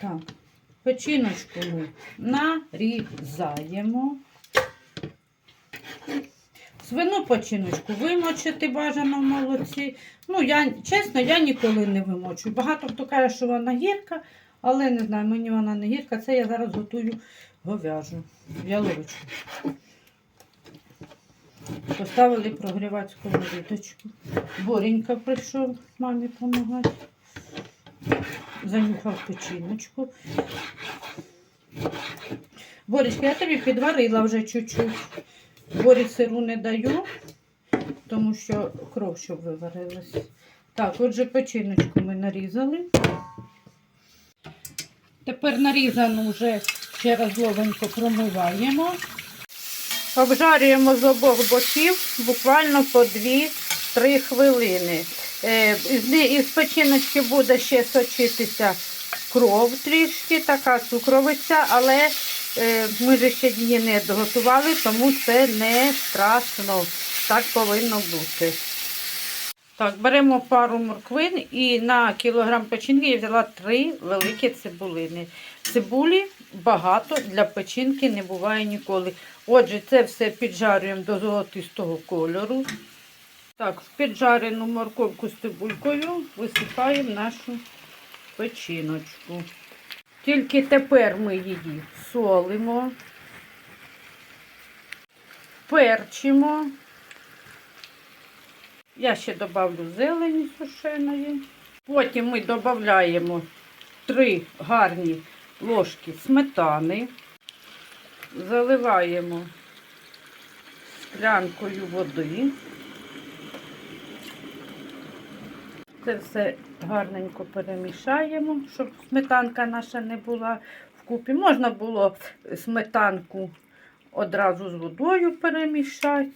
Так, печіночку нарізаємо. Свину печіночку вимочити бажано в молоці. Ну, я, чесно, я ніколи не вимочую. Багато хто каже, що вона гірка, але не знаю, мені вона не гірка. Це я зараз готую говяжу, яловичку. Поставили прогрівати сковорідочку. Боренька прийшов мамі допомагати. Занюхав печіночку. Боречка, я тобі підварила вже чуть-чуть. Борі сиру не даю, тому що кров щоб виварилась. Так, отже, печіночку ми нарізали. Тепер нарізану вже ще раз ловенько промиваємо. Обжарюємо з обох боків буквально по 2-3 хвилини. Е, Із, ни- печіночки буде ще сочитися кров трішки, така цукровиця, але е, ми ж ще її не доготували, тому це не страшно. Так повинно бути. Так, беремо пару морквин і на кілограм печінки я взяла три великі цибулини. Цибулі багато для печінки не буває ніколи. Отже, це все піджарюємо до золотистого кольору. Так, в піджарену морковку з цибулькою висипаємо нашу печіночку. Тільки тепер ми її солимо, перчимо. Я ще додавлю зелені сушеної. Потім ми додаємо 3 гарні ложки сметани, заливаємо склянкою води. Це все гарненько перемішаємо, щоб сметанка наша не була вкупі. Можна було сметанку одразу з водою перемішати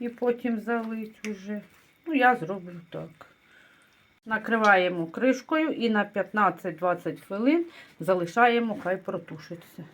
і потім залити уже. Ну, я зроблю так. Накриваємо кришкою і на 15-20 хвилин залишаємо, хай протушиться.